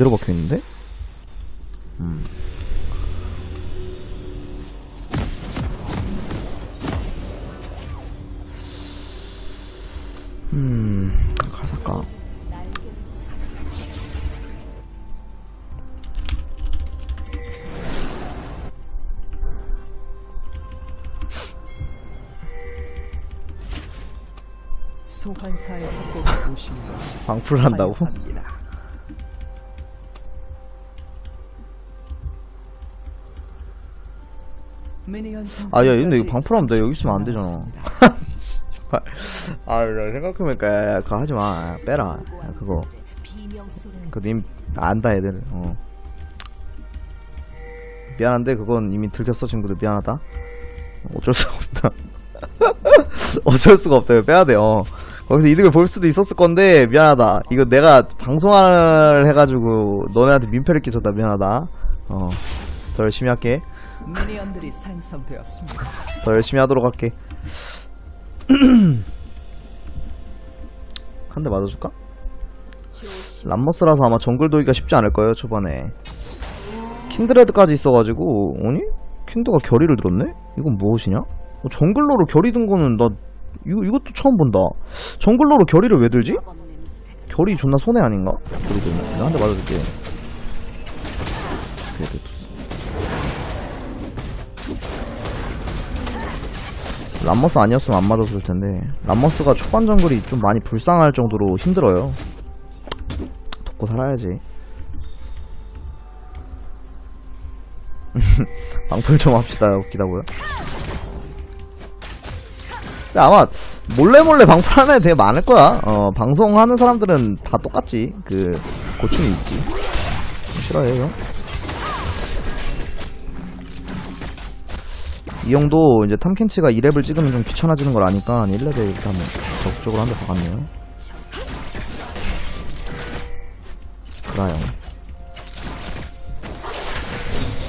제대로 박혀있는데? 음. 음? 소환사의 협곡에 오신 것을 방풀을 한다고? 아, 야, 근데 이거 방풀하면 나 여기 있으면 안 30초 되잖아. 남았습니다. 아, 야, 생각해보니까, 야, 야, 그거 하지 마. 야, 빼라. 야, 그거. 그거 님, 안다, 애들. 어. 미안한데, 그건 이미 들켰어, 친구들. 미안하다. 어쩔 수가 없다. 어쩔 수가 없다. 이거 빼야 돼, 어. 거기서 이득을 볼 수도 있었을 건데, 미안하다. 이거 내가 방송을 해가지고, 너네한테 민폐를 끼쳤다. 미안하다. 어. 더 열심히 할게. 미니언들이 생성되었습니다. 더 열심히 하도록 할게. 한 대 맞아줄까? 람머스라서 아마 정글 도기가 쉽지 않을 거예요 초반에. 킨드레드까지 있어가지고 아니? 킨드가 결의를 들었네? 이건 무엇이냐? 어, 정글러로 결의 든 거는 나 이거 이것도 처음 본다. 정글러로 결의를 왜 들지? 결의 존나 손해 아닌가? 결의 들면 내가 한 대 맞아줄게. 오케이, 람머스 아니었으면 안 맞았을 텐데 람머스가 초반 정글이 좀 많이 불쌍할 정도로 힘들어요. 돕고 살아야지. 방풀 좀 합시다 웃기다고요. 근데 아마 몰래몰래 방풀하는 애 되게 많을 거야. 어 방송하는 사람들은 다 똑같지. 그 고충이 있지. 싫어해요 이 형도 이제 탐켄치가 2렙을 찍으면 좀 귀찮아지는 걸 아니까 1렙에 이렇게 하면 적극적으로 한 대 박았네요. 그라요.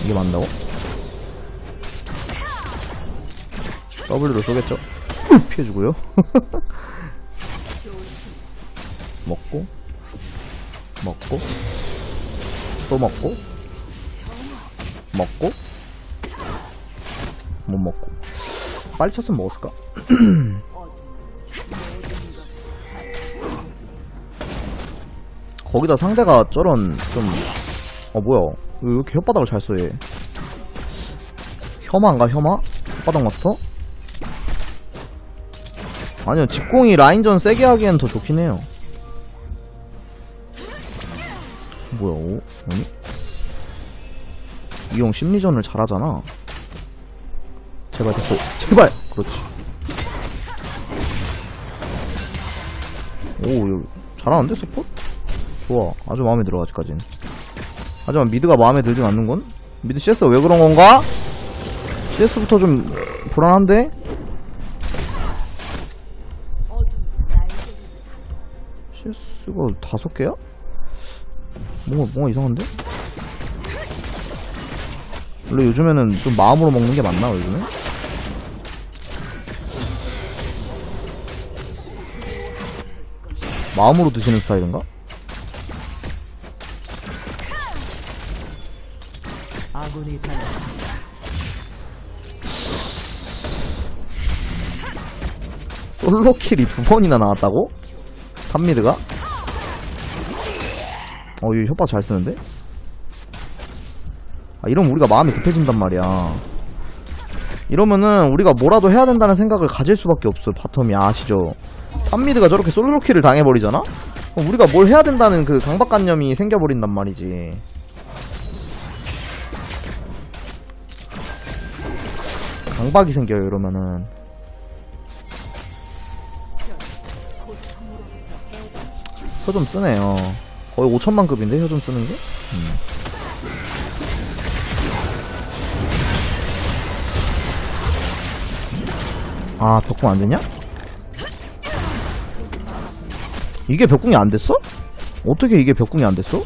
이게 맞다고? W로 쏘겠죠? 피해주고요. 먹고, 먹고, 또 먹고, 먹고, 못 먹고 빨리 쳤으면 먹었을까? 거기다 상대가 저런 좀 어 뭐야 왜 이렇게 혓바닥을 잘 쏘해 혐아인가 혐아? 혓바닥 마스터? 아니요 직공이 라인전 세게 하기엔 더 좋긴 해요 뭐야 오? 아니? 이형 심리전을 잘하잖아 제발 됐어 제발 그렇지 오 여기 잘하는데 서폿? 좋아 아주 마음에 들어 아직까진 하지만 미드가 마음에 들진 않는건? 미드 CS 왜 그런 건가? CS부터 좀 불안한데? CS가 다섯 개야? 뭔가, 뭔가 이상한데? 원래 요즘에는 좀 마음으로 먹는 게 맞나 요즘에? 마음으로 드시는 스타일인가? 아군이 달렸습니다. 솔로 킬이 두 번이나 나왔다고? 탑미드가? 어, 이 혓바 잘 쓰는데? 아, 이러면 우리가 마음이 급해진단 말이야. 이러면은 우리가 뭐라도 해야 된다는 생각을 가질 수밖에 없어, 바텀이. 아시죠? 탑미드가 저렇게 솔로킬을 당해버리잖아? 우리가 뭘 해야 된다는 그 강박관념이 생겨버린단 말이지. 강박이 생겨요, 이러면은. 혀 좀 쓰네요. 거의 5천만 급인데, 혀 좀 쓰는 게? 음. 아, 벽궁 안 되냐? 이게 벽궁이 안 됐어? 어떻게 이게 벽궁이 안 됐어?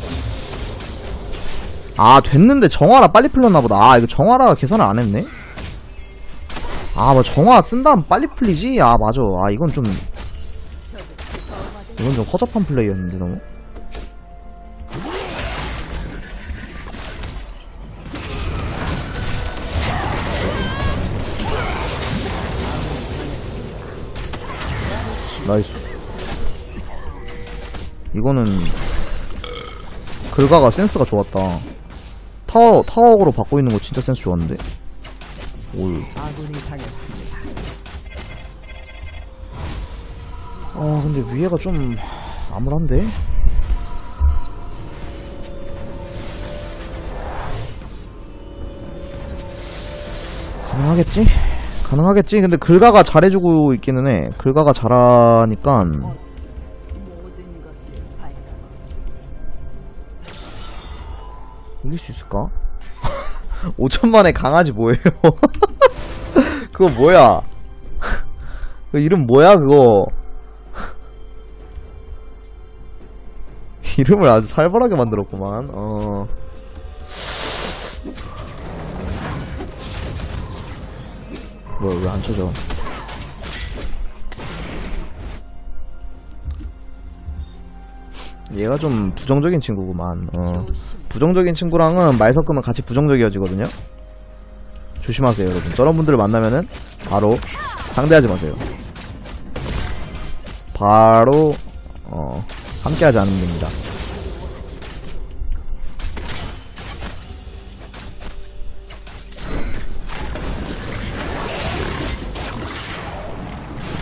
아 됐는데 정화라 빨리 풀렸나보다. 아 이거 정화라 계산을 안했네. 아 뭐 정화 쓴 다음 빨리 풀리지? 아 맞아. 아 이건 좀 이건 좀 허접한 플레이였는데 너무. 나이스. 이거는 글가가 센스가 좋았다. 타워 타워로 받고 있는 거 진짜 센스 좋았는데. 오. 아군이 당했습니다. 아 근데 위에가 좀 암울한데? 가능하겠지? 가능하겠지? 근데 글가가 잘해주고 있기는 해. 글가가 잘하니까 이길 수 있을까? 5천만에 강아지 뭐예요? 그거 뭐야? 그 이름 뭐야 그거? 이름을 아주 살벌하게 만들었구만. 어. 뭐야 왜 안 쳐져? 얘가 좀 부정적인 친구구만. 어. 부정적인 친구랑은 말 섞으면 같이 부정적이어지거든요. 조심하세요, 여러분. 저런 분들을 만나면은 바로 상대하지 마세요. 바로 어, 함께하지 않으면 됩니다.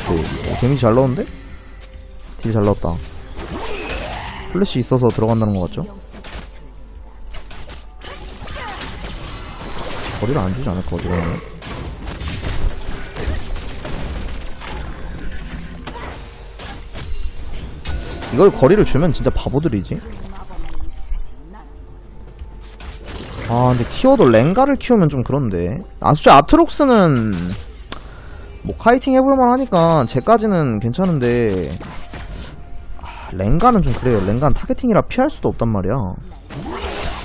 오, 오, 데미지 잘 넣었는데? 딜 잘 넣었다. 플래시 있어서 들어간다는 것 같죠? 거리를 안 주지 않을까, 어디가 면 이걸 거리를 주면 진짜 바보들이지. 아, 근데 키워도 랭가를 키우면 좀 그런데. 아, 솔직히 아트록스는 뭐 카이팅 해볼만 하니까 쟤까지는 괜찮은데 아, 랭가는 좀 그래요. 랭가는 타겟팅이라 피할 수도 없단 말이야.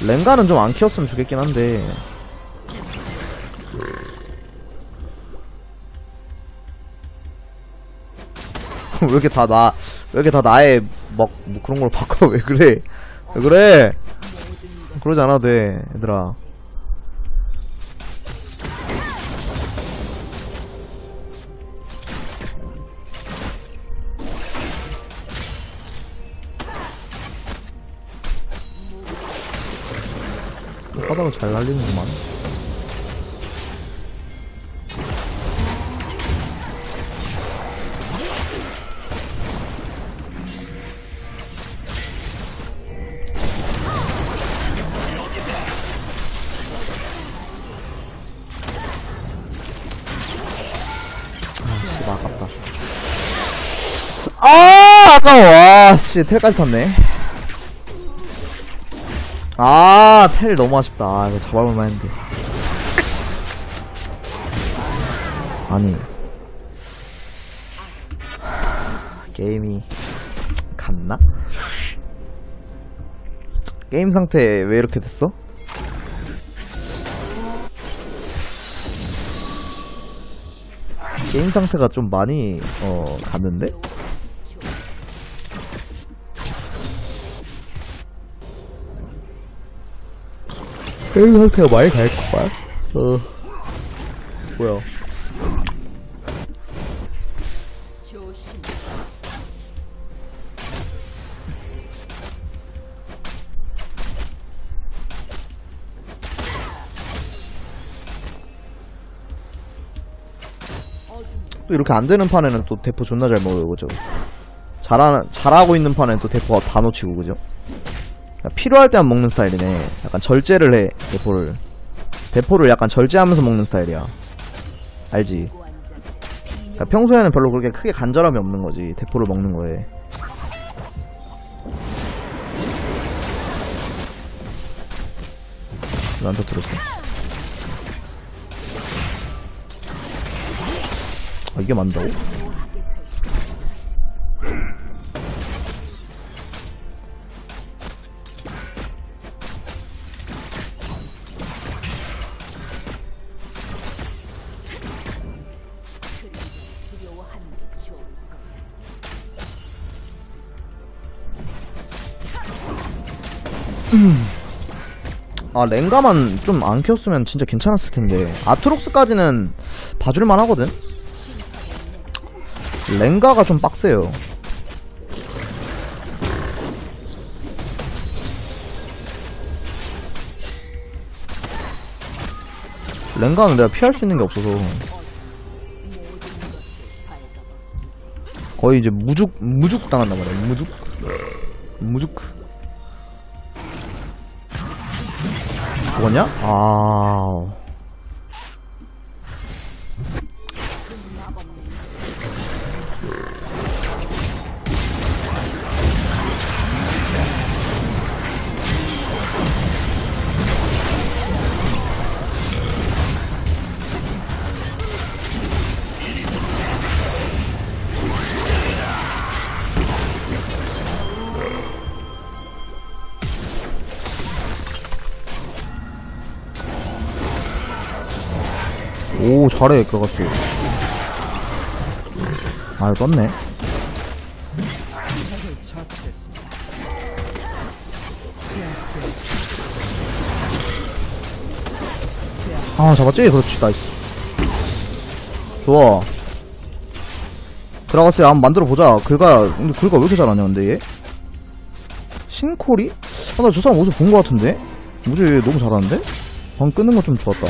랭가는 좀 안 키웠으면 좋겠긴 한데 왜 이렇게 다 나, 왜 이렇게 다 나의 막, 뭐 그런 걸 바꿔, 왜 그래? 왜 그래? 그러지 않아도 돼, 얘들아. 바닥을 잘 날리는구만. 아, 아깝다. 아, 아까워. 와, 씨, 텔까지 탔네. 아, 텔 너무 아쉽다. 아, 이거 잡아볼만 했는데. 아니. 하, 게임이 갔나? 게임 상태 왜 이렇게 됐어? 게임 상태가 좀 많이 어 갔는데? 게임 상태가 많이 갈걸? 어 뭐야. 또 이렇게 안 되는 판에는 또 대포 존나 잘 먹어요 그죠? 잘하는 잘하고 있는 판에는 또 대포가 다 놓치고 그죠? 필요할 때만 먹는 스타일이네. 약간 절제를 해 대포를. 대포를 약간 절제하면서 먹는 스타일이야. 알지? 그러니까 평소에는 별로 그렇게 크게 간절함이 없는 거지 대포를 먹는 거에. 나한테 들었어 아 이게 맞다고? 아 랭가만 좀 안 키웠으면 진짜 괜찮았을 텐데 아트록스까지는 봐줄만 하거든 랭가가 좀 빡세요. 랭가는 내가 피할 수 있는 게 없어서. 거의 이제 무죽 무죽 당한단 말이야. 무죽 무죽 죽었냐? 아 잘해 들어갔어 아 떴네 아 잡았지? 그렇지 나이스 좋아 들어갔어요 한번 만들어보자 글가 근데 글가 왜 이렇게 잘하냐 근데 얘 신콜이? 아나 저 사람 어디서 본 거 같은데? 뭐지 얘 너무 잘하는데? 방 끄는 거 좀 좋았다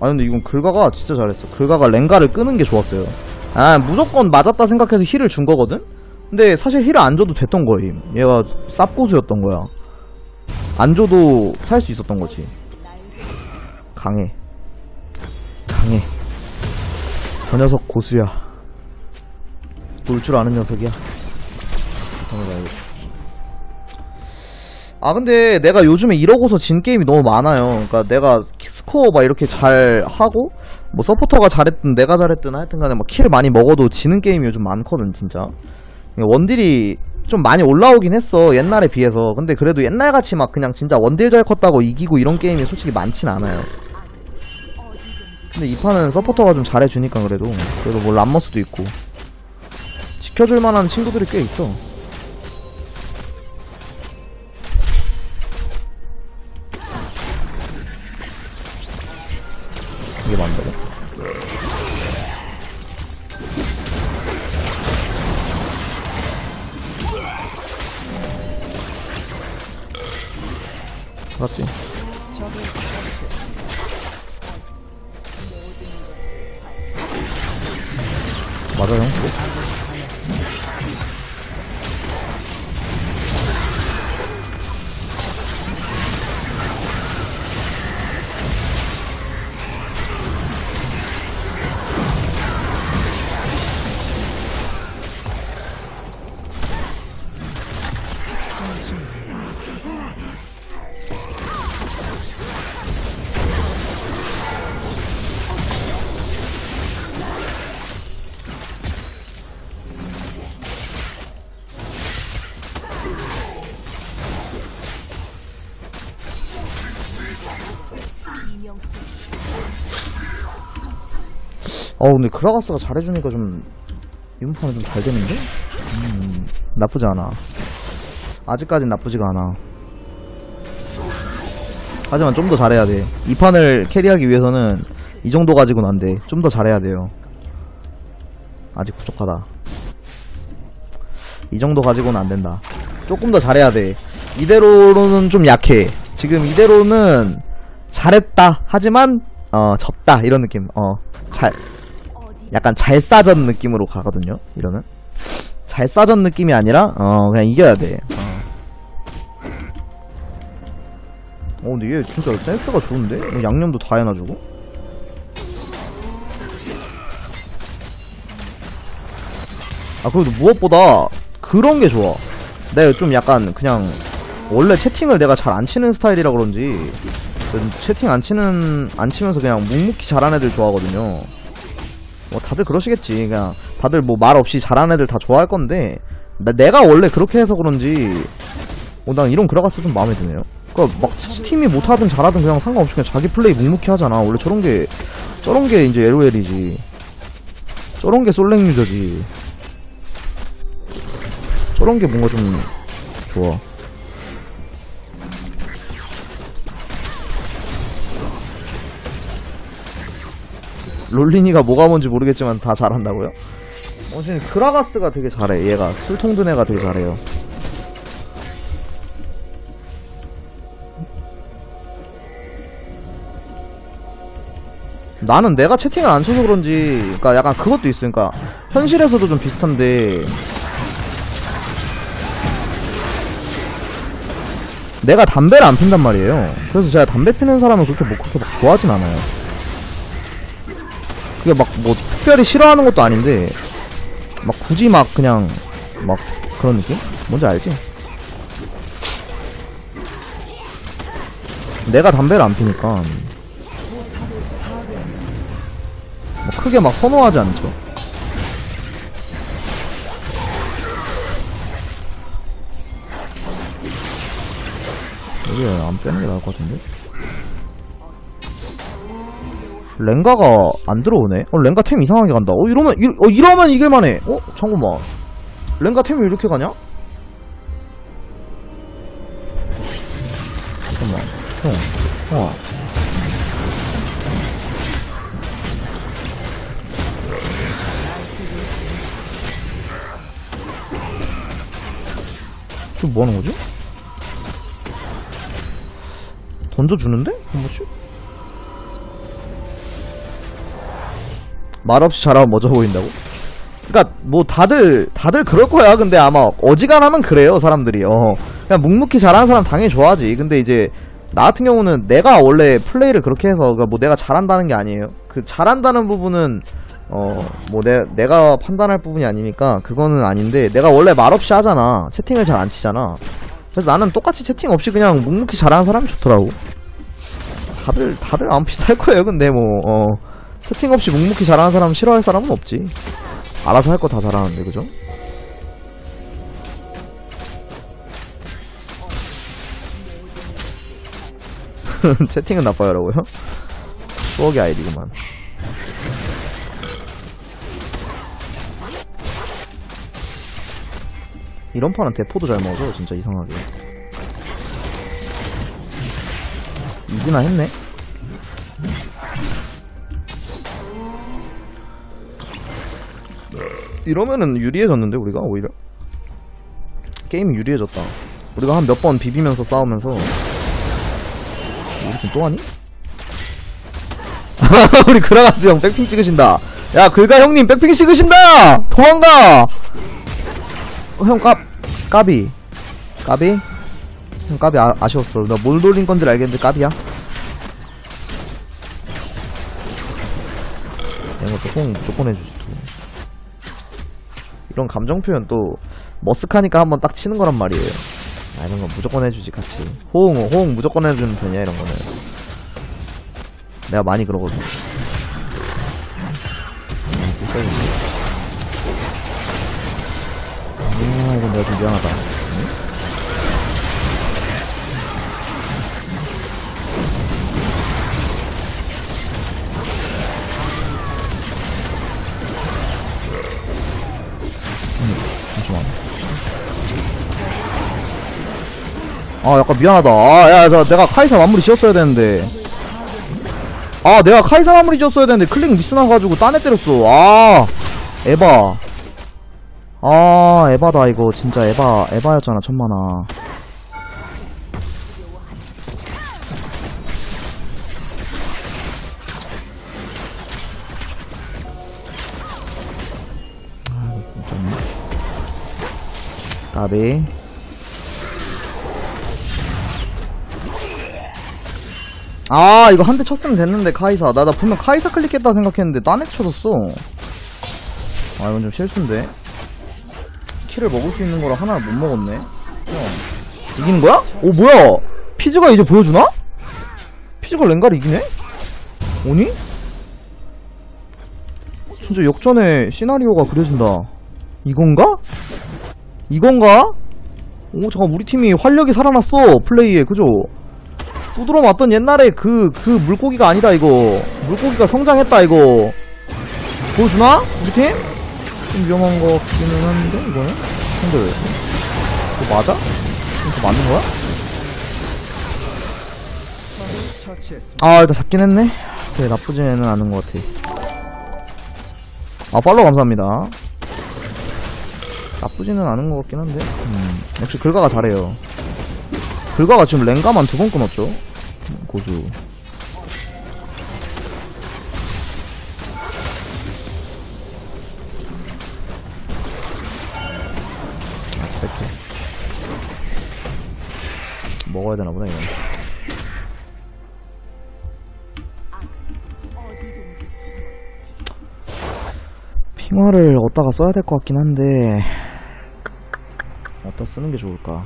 아 근데 이건 글가가 진짜 잘했어. 글가가 랭가를 끄는 게 좋았어요. 아 무조건 맞았다 생각해서 힐을 준 거거든? 근데 사실 힐을 안 줘도 됐던 거임 얘가 쌉고수였던 거야. 안 줘도 살 수 있었던 거지. 강해. 강해. 저 녀석 고수야. 놀 줄 아는 녀석이야. 아 근데 내가 요즘에 이러고서 진 게임이 너무 많아요. 그러니까 내가 스코어 막 이렇게 잘 하고 뭐 서포터가 잘했든 내가 잘했든 하여튼 간에 막킬 많이 먹어도 지는 게임이 요즘 많거든 진짜. 원딜이 좀 많이 올라오긴 했어 옛날에 비해서. 근데 그래도 옛날같이 막 그냥 진짜 원딜 잘 컸다고 이기고 이런 게임이 솔직히 많진 않아요. 근데 이 판은 서포터가 좀 잘해주니까 그래도. 그래도 뭐 람머스도 있고. 지켜줄 만한 친구들이 꽤 있어 이게 어 근데 그라가스가 잘해주니까 좀 판은 좀잘 되는데? 음 나쁘지 않아. 아직까진 나쁘지가 않아. 하지만 좀 더 잘해야 돼이 판을 캐리하기 위해서는 이 정도 가지고는 안돼 좀 더 잘해야 돼요. 아직 부족하다. 이 정도 가지고는 안 된다. 조금 더 잘해야 돼. 이대로는 좀 약해. 지금 이대로는 잘했다 하지만 어 졌다. 이런 느낌. 어잘 약간 잘 싸전 느낌으로 가거든요. 이러면 잘 싸전 느낌이 아니라 어 그냥 이겨야 돼. 어. 어 근데 얘 진짜 센스가 좋은데? 뭐 양념도 다 해놔주고. 아 그래도 무엇보다 그런 게 좋아. 내가 좀 약간 그냥 원래 채팅을 내가 잘 안 치는 스타일이라 그런지 채팅 안 치는 안 치면서 그냥 묵묵히 잘하는 애들 좋아하거든요. 뭐 다들 그러시겠지. 그냥 다들 뭐 말 없이 잘하는 애들 다 좋아할 건데 나, 내가 원래 그렇게 해서 그런지 어, 난 이런 그라가스 좀 마음에 드네요. 그니까 막 팀이 못하든 잘하든 그냥 상관없이 그냥 자기 플레이 묵묵히 하잖아. 원래 저런 게 저런 게 이제 LOL이지. 저런 게 솔랭 유저지. 저런 게 뭔가 좀 좋아. 롤리니가 뭐가 뭔지 모르겠지만 다 잘한다고요? 어, 지금 그라가스가 되게 잘해, 얘가. 술통 든 애가 되게 잘해요. 나는 내가 채팅을 안 쳐서 그런지, 그니까 약간 그것도 있어. 그니까, 현실에서도 좀 비슷한데, 내가 담배를 안 핀단 말이에요. 그래서 제가 담배 피는 사람을 그렇게 뭐 그렇게 막 좋아하진 않아요. 그게 막 뭐 특별히 싫어하는 것도 아닌데 막 굳이 막 그냥 막 그런 느낌? 뭔지 알지? 내가 담배를 안 피니까 뭐 크게 막 선호하지 않죠. 여기 안 빼는 게 나을 것 같은데? 랭가가 안 들어오네? 어, 랭가 템 이상하게 간다. 어, 이러면, 이, 어, 이러면 이길만 해. 어, 잠깐만. 랭가 템이 왜 이렇게 가냐? 잠깐만. 형, 형. 지금 뭐 하는 거지? 던져주는데? 뭐지? 말없이 잘하면 멋져 보인다고? 그니까 뭐 다들 다들 그럴 거야. 근데 아마 어지간하면 그래요 사람들이. 어. 그냥 묵묵히 잘하는 사람 당연히 좋아하지. 근데 이제 나 같은 경우는 내가 원래 플레이를 그렇게 해서 그러니까 뭐 내가 잘한다는 게 아니에요. 그 잘한다는 부분은 어 뭐 내, 내가 판단할 부분이 아니니까 그거는 아닌데 내가 원래 말없이 하잖아. 채팅을 잘 안 치잖아. 그래서 나는 똑같이 채팅 없이 그냥 묵묵히 잘하는 사람이 좋더라고. 다들 다들 안 비슷할 거예요 근데 뭐어 채팅 없이 묵묵히 잘하는 사람 싫어할 사람은 없지. 알아서 할 거 다 잘하는데, 그죠? 채팅은 나빠요라고요? 추억의 아이디구만. 이런 판은 대포도 잘 먹어, 진짜 이상하게. 이기나 했네? 이러면은 유리해졌는데 우리가? 오히려? 게임 유리해졌다. 우리가 한 몇 번 비비면서 싸우면서. 우리 팀또 하니? 우리 그라가스 형 백핑 찍으신다. 야 글가 형님 백핑 찍으신다! 도망가! 어, 형 까, 까비 까비 형 까비 아, 아쉬웠어. 나 뭘 돌린 건지 알겠는데 까비야? 것도 꼭 무조건 해주지 또. 이런 감정 표현 또 머쓱하니까 한번 딱 치는 거란 말이에요. 아 이런 건 무조건 해주지 같이. 호응 호응 무조건 해주는 편이야 이런 거는. 내가 많이 그러거든. 아 이건 내가 좀 미안하다. 아, 약간 미안하다. 아, 야, 나, 내가 카이사 마무리 지었어야 되는데. 아, 내가 카이사 마무리 지었어야 되는데, 클릭 미스 나가지고 딴애 때렸어. 아, 에바. 아, 에바다, 이거. 진짜 에바, 에바였잖아, 천만아. 아. 까비. 아, 이거 한 대 쳤으면 됐는데, 카이사. 나, 나 분명 카이사 클릭했다 생각했는데, 딴 애 쳐줬어. 아, 이건 좀 실수인데. 키를 먹을 수 있는 거라 하나를 못 먹었네. 어. 이기는 거야? 오, 뭐야? 피즈가 이제 보여주나? 피즈가 랭가를 이기네? 오니? 진짜 역전의 시나리오가 그려진다. 이건가? 이건가? 오 잠깐 우리 팀이 활력이 살아났어 플레이에 그죠? 두드러 맞던 옛날에 그 그 물고기가 아니다 이거 물고기가 성장했다 이거 보여주나? 우리 팀? 좀 위험한 거 같기는 한데 이거는? 근데 이거 맞아? 이거 맞는 거야? 아 일단 잡긴 했네 그래 나쁘지는 않은 것 같아 아 팔로우 감사합니다 나쁘지는 않은 것 같긴 한데 음, 역시 글가가 잘해요 글가가 지금 랭가만 두 번 끊었죠 음, 고수 아, 스펙트. 먹어야 되나 보다 이건. 핑화를 어디다가 써야 될 것 같긴 한데 어디다 쓰는 게 좋을까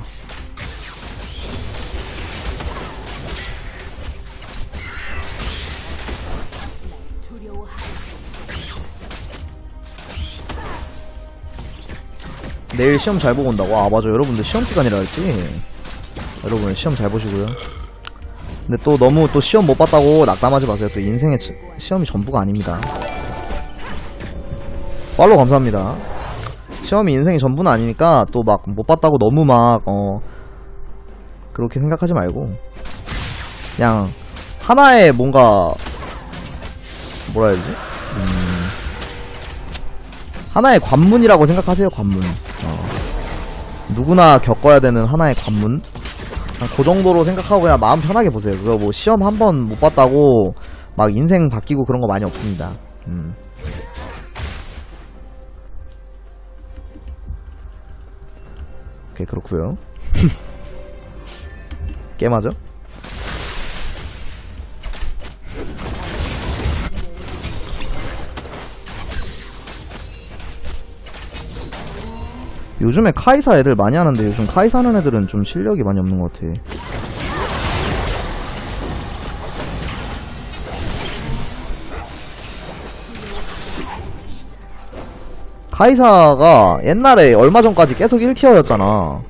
내일 시험 잘 보고 온다고? 아 맞아. 여러분들 시험 기간이라 했지. 여러분 시험 잘 보시고요. 근데 또 너무 또 시험 못 봤다고 낙담하지 마세요. 또 인생의 치- 시험이 전부가 아닙니다. 팔로우 감사합니다. 시험이 인생이 전부는 아니니까 또 막 못 봤다고 너무 막 어 그렇게 생각하지 말고. 그냥 하나의 뭔가 뭐라 해야 되지? 음, 하나의 관문이라고 생각하세요 관문 어. 누구나 겪어야 되는 하나의 관문? 그 정도로 생각하고 그냥 마음 편하게 보세요. 그거 뭐 시험 한 번 못 봤다고 막 인생 바뀌고 그런 거 많이 없습니다. 음. 오케이 그렇구요. 게임하죠 요즘에 카이사 애들 많이 하는데 요즘 카이사 하는 애들은 좀 실력이 많이 없는 것 같아. 카이사가 옛날에 얼마 전까지 계속 1티어였잖아.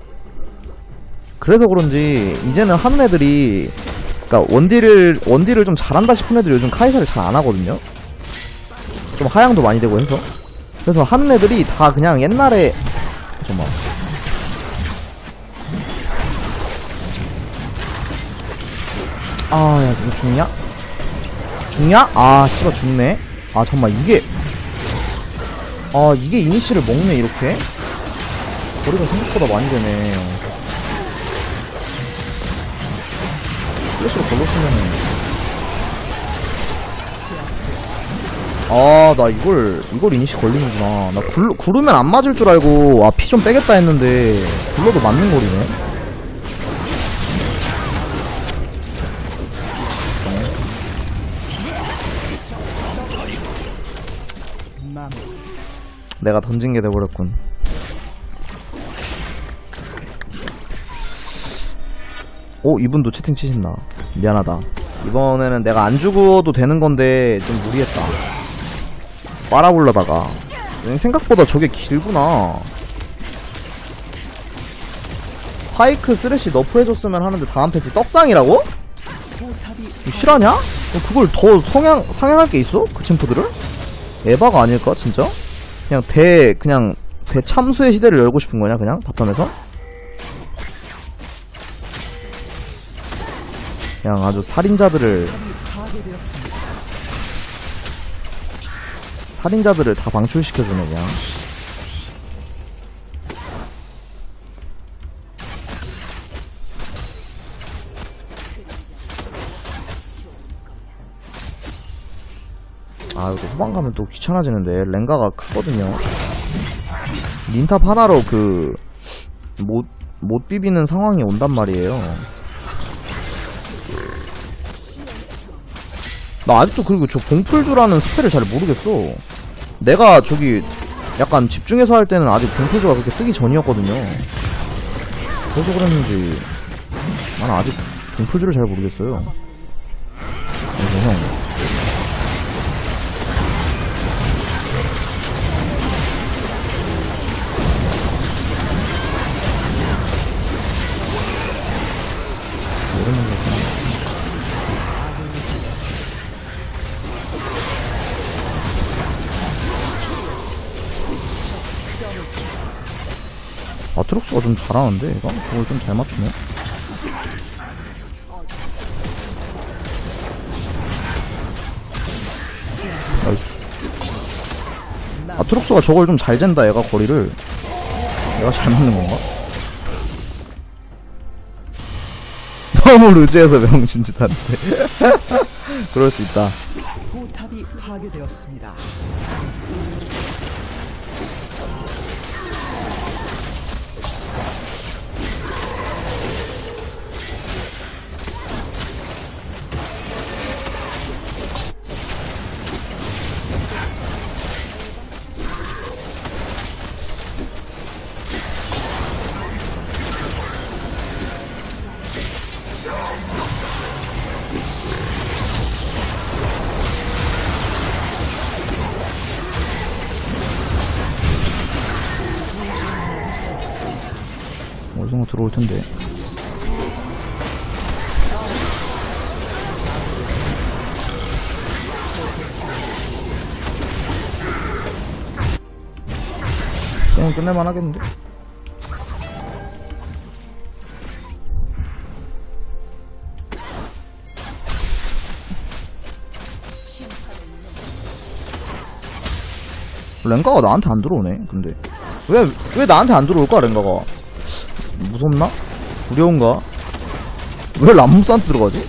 그래서 그런지 이제는 하는 애들이 그러니까 원딜을 원딜을 좀 잘한다 싶은 애들이 요즘 카이사를 잘 안 하거든요. 좀 하향도 많이 되고 해서 그래서 하는 애들이 다 그냥 옛날에 잠깐만. 아, 야, 이거 죽냐? 죽냐? 아, 씨발, 죽네. 아, 잠깐만, 이게. 아, 이게 이니시를 먹네, 이렇게? 거리가 생각보다 많이 되네. 플래시로 걸렸으면은. 아, 나 이걸, 이걸 이니시 걸리는구나. 나 굴, 구르면 안 맞을 줄 알고, 아, 피 좀 빼겠다 했는데, 굴러도 맞는 거리네. 내가 던진 게 돼버렸군. 오, 이분도 채팅 치신다. 미안하다. 이번에는 내가 안 죽어도 되는 건데, 좀 무리했다. 빨아불러다가. 생각보다 저게 길구나. 파이크 쓰레쉬 너프 해줬으면 하는데 다음 패치 떡상이라고? 실화냐? 어, 그걸 더 성향, 상향할 게 있어? 그 챔프들을? 에바가 아닐까, 진짜? 그냥 대, 그냥, 대참수의 시대를 열고 싶은 거냐, 그냥? 바텀에서? 그냥 아주 살인자들을. 살인자들을 다 방출시켜주네, 그냥. 아, 이거 후반 가면 또 귀찮아지는데, 랭가가 크거든요. 닌탑 하나로 그, 못, 못 비비는 상황이 온단 말이에요. 나 아직도 그리고 저 봉풀주라는 스펠을 잘 모르겠어. 내가 저기 약간 집중해서 할 때는 아직 봉풀주가 그렇게 뜨기 전이었거든요. 그래서 그랬는지 나는 아직 봉풀주를 잘 모르겠어요. 그래서 형. 트록스가 좀 잘하는데 얘가? 그걸 좀 잘 맞추네 나이스 아트록스가 저걸 좀 잘 잰다 얘가 거리를 얘가 잘 맞는 건가? 너무 루즈해서 명신짓 하는데 그럴 수 있다 포탑이 파괴되었습니다. 텐데. 게임 끝낼만 하겠는데? 랭가가 나한테 안 들어오네 근데. 왜 왜 나한테 안 들어올까 랭가가 무섭나? 두려운가? 왜 람무스한테 들어가지?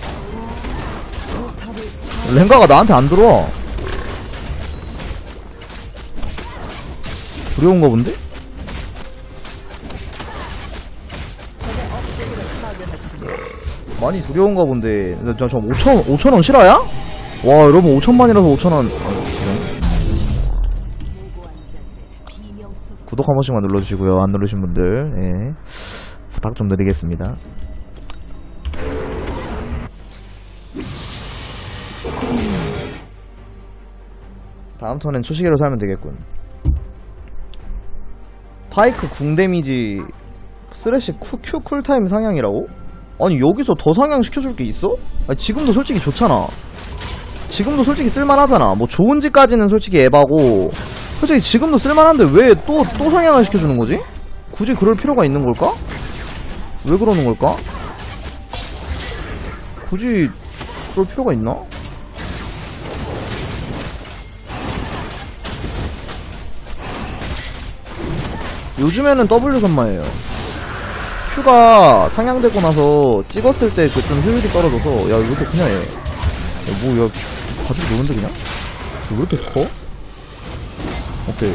랭가가 나한테 안 들어와. 두려운가 본데? 많이 두려운가 본데. 저, 저, 저 5천, 5천원 실화야? 와, 여러분 5천만이라서 5천원. 무고한 자들의 비명 속 구독 한 번씩만 눌러주시고요. 안 누르신 분들, 예. 부탁 좀 드리겠습니다. 다음 턴엔 초시계로 살면 되겠군. 파이크 궁 데미지 쓰레쉬 쿠, 큐 쿨타임 상향이라고? 아니 여기서 더 상향 시켜줄 게 있어? 아니, 지금도 솔직히 좋잖아. 지금도 솔직히 쓸만하잖아. 뭐 좋은지까지는 솔직히 에바고 솔직히 지금도 쓸만한데 왜 또또 상향을 시켜주는 거지? 굳이 그럴 필요가 있는 걸까? 왜 그러는 걸까? 굳이 그럴 필요가 있나? 요즘에는 W 선마예요. 큐가 상향되고 나서 찍었을 때 그 좀 효율이 떨어져서 야 이것도 그냥 해. 야, 뭐, 야, 가지고 노는데, 그냥? 왜 이렇게 커? 오케이.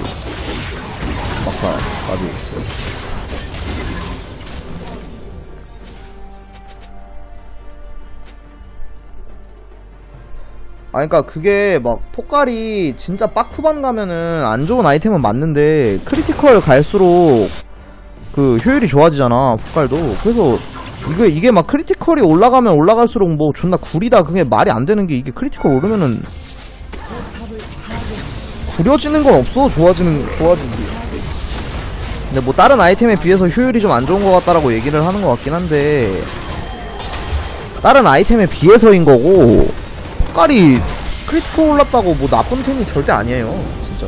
막사, 가지. 아, 그니까 그게 막 폭갈이 진짜 빡후반 가면은 안 좋은 아이템은 맞는데 크리티컬 갈수록 그 효율이 좋아지잖아, 폭갈도. 그래서 이게, 이게 막 크리티컬이 올라가면 올라갈수록 뭐 존나 구리다. 그게 말이 안 되는 게 이게 크리티컬 오르면은. 구려지는 건 없어. 좋아지는, 좋아지지. 근데 뭐 다른 아이템에 비해서 효율이 좀 안 좋은 것 같다라고 얘기를 하는 것 같긴 한데 다른 아이템에 비해서인 거고 폭갈이 크리티컬 올랐다고 뭐 나쁜 템이 절대 아니에요. 진짜.